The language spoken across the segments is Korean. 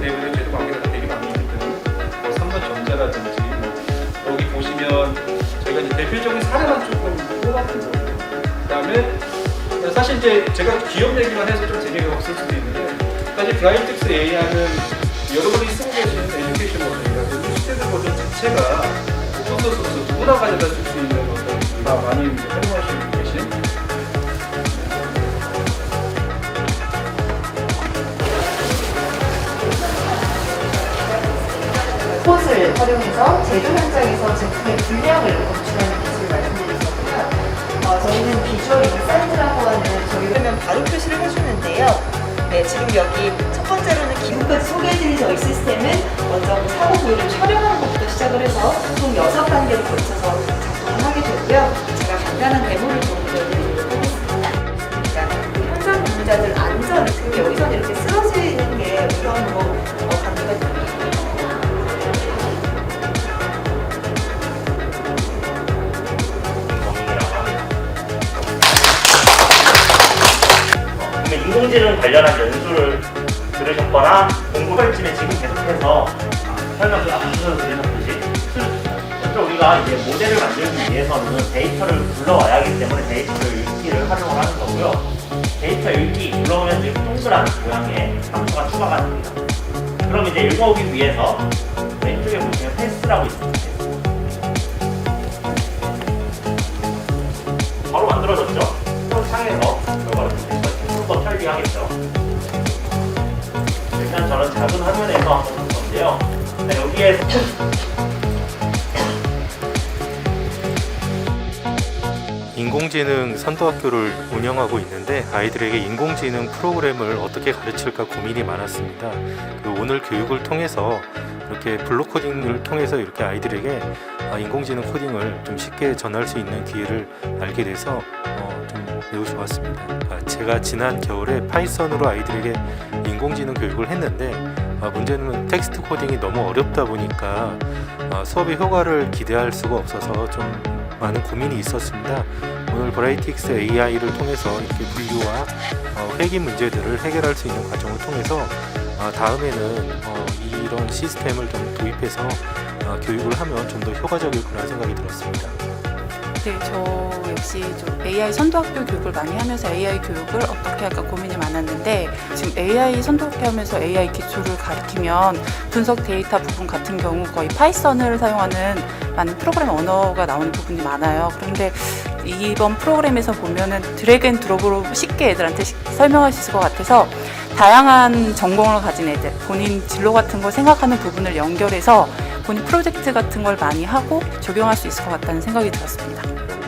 내부에 계속 관계가 되게 많이 있기 때문에 뭐 삼성전자라든지 뭐 여기 보시면 저희가 이제 대표적인 사례만 조금 뽑아본 거예요. 그다음에 사실 이제 제가 기업 얘기만 해서 좀 재미가 없을 수도 있는데 사실 브라이텍스 AI는 여러분이 쓰고 계시는 에듀케이션 버전이라든지 스탠드 버전 자체가 오픈소스로서 누구나 가져다 쓸 수 있는 어떤 다 많이 활 콧을 활용해서 제조 현장에서 제품의 분량을 검출하는 기술을 말씀드렸었고요. 어, 저희는 비주얼 인사이트라고 하는 저희 그러면 바로 표시를 해주는데요. 네, 지금 여기 첫 번째로는 지금까지 소개해드린 저희 시스템은 먼저 그 사고 부위를 촬영하는 것부터 시작을 해서 총 6단계를 거쳐서 작동을 하게 되고요. 제가 간단한 데모를 좀 보여드리도록 하겠습니다. 그러니까 그 현장 근무자들 안전, 지금 여기서 인공지능 관련한 연수를 들으셨거나 공부할지는 지금 계속해서 설명 그 앞서서 드렸듯이 먼저 우리가 이제 모델을 만들기 위해서는 데이터를 불러와야 하기 때문에 데이터를 읽기를 활용을 하는 거고요. 데이터 읽기 불러오면 이제 동그란 모양의 함수가 추가가 됩니다. 그럼 이제 읽어오기 위해서 왼쪽에 보시면 패스라고 있습니다. 바로 만들어졌죠? 하겠죠? 일단 저는 작은 화면에서 한번 볼 건데요. 자, 여기에서 인공지능 선도학교를 운영하고 있는데 아이들에게 인공지능 프로그램을 어떻게 가르칠까 고민이 많았습니다. 그 오늘 교육을 통해서 이렇게 블록 코딩을 통해서 이렇게 아이들에게 아, 인공지능 코딩을 좀 쉽게 전할 수 있는 기회를 알게 돼서 어, 좀 매우 좋았습니다. 아, 제가 지난 겨울에 파이썬으로 아이들에게 인공지능 교육을 했는데 아, 문제는 텍스트 코딩이 너무 어렵다 보니까 아, 수업의 효과를 기대할 수가 없어서 좀 많은 고민이 있었습니다. 오늘 브라이틱스 AI를 통해서 이렇게 분류와 어, 회귀 문제들을 해결할 수 있는 과정을 통해서 아, 다음에는 어, 이런 시스템을 좀 도입해서 어, 교육을 하면 좀 더 효과적일 거라는 생각이 들었습니다. 네, 저 역시 좀 AI 선도학교 교육을 많이 하면서 AI 교육을 어떻게 할까 고민이 많았는데 지금 AI 선도학교 하면서 AI 기초를 가리키면 분석 데이터 부분 같은 경우 거의 파이썬을 사용하는 많은 프로그램 언어가 나오는 부분이 많아요. 그런데 이번 프로그램에서 보면은 드래그 앤 드롭으로 쉽게 애들한테 시- 설명할 수 있을 것 같아서 다양한 전공을 가진 애들, 본인 진로 같은 걸 생각하는 부분을 연결해서 본인 프로젝트 같은 걸 많이 하고 적용할 수 있을 것 같다는 생각이 들었습니다.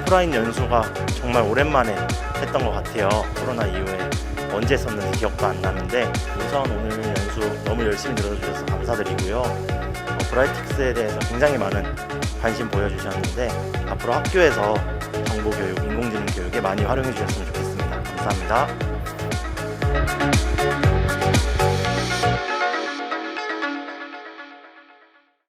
오프라인 연수가 정말 오랜만에 했던 것 같아요. 코로나 이후에 언제 했었는지 기억도 안 나는데 우선 오늘 연수 너무 열심히 들어주셔서 감사드리고요. 어, 브라이틱스에 대해서 굉장히 많은 관심 보여주셨는데 앞으로 학교에서 정보 교육, 인공지능 교육에 많이 활용해 주셨으면 좋겠습니다. 감사합니다.